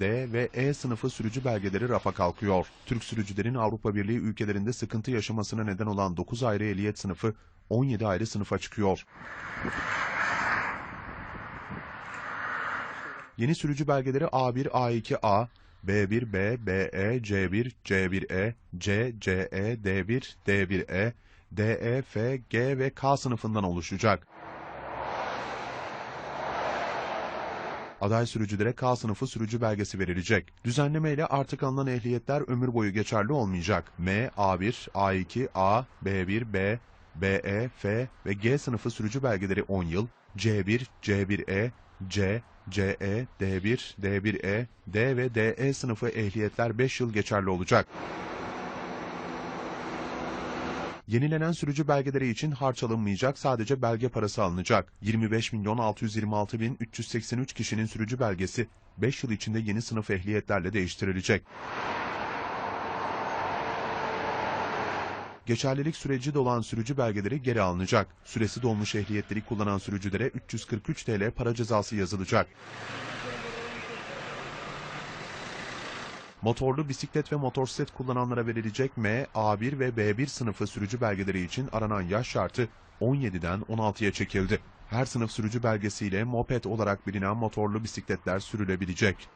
D ve E sınıfı sürücü belgeleri rafa kalkıyor. Türk sürücülerin Avrupa Birliği ülkelerinde sıkıntı yaşamasına neden olan 9 ayrı ehliyet sınıfı 17 ayrı sınıfa çıkıyor. Yeni sürücü belgeleri A1, A2A, B1B, BE, C1, C1E, C, CE, D1, D1E, DE, F, G ve K sınıfından oluşacak. Aday sürücülere K sınıfı sürücü belgesi verilecek. Düzenlemeyle artık alınan ehliyetler ömür boyu geçerli olmayacak. M, A1, A2, A, B1, B, BE, F ve G sınıfı sürücü belgeleri 10 yıl, C1, C1E, C, CE, D1, D1E, D ve DE sınıfı ehliyetler 5 yıl geçerli olacak. Yenilenen sürücü belgeleri için harç alınmayacak, sadece belge parası alınacak. 25 milyon 626 bin 383 kişinin sürücü belgesi 5 yıl içinde yeni sınıf ehliyetlerle değiştirilecek. Geçerlilik süreci dolan sürücü belgeleri geri alınacak. Süresi dolmuş ehliyetleri kullanan sürücülere 343 TL para cezası yazılacak. Motorlu bisiklet ve motosiklet kullananlara verilecek M, A1 ve B1 sınıfı sürücü belgeleri için aranan yaş şartı 17'den 16'ya çekildi. Her sınıf sürücü belgesiyle moped olarak bilinen motorlu bisikletler sürülebilecek.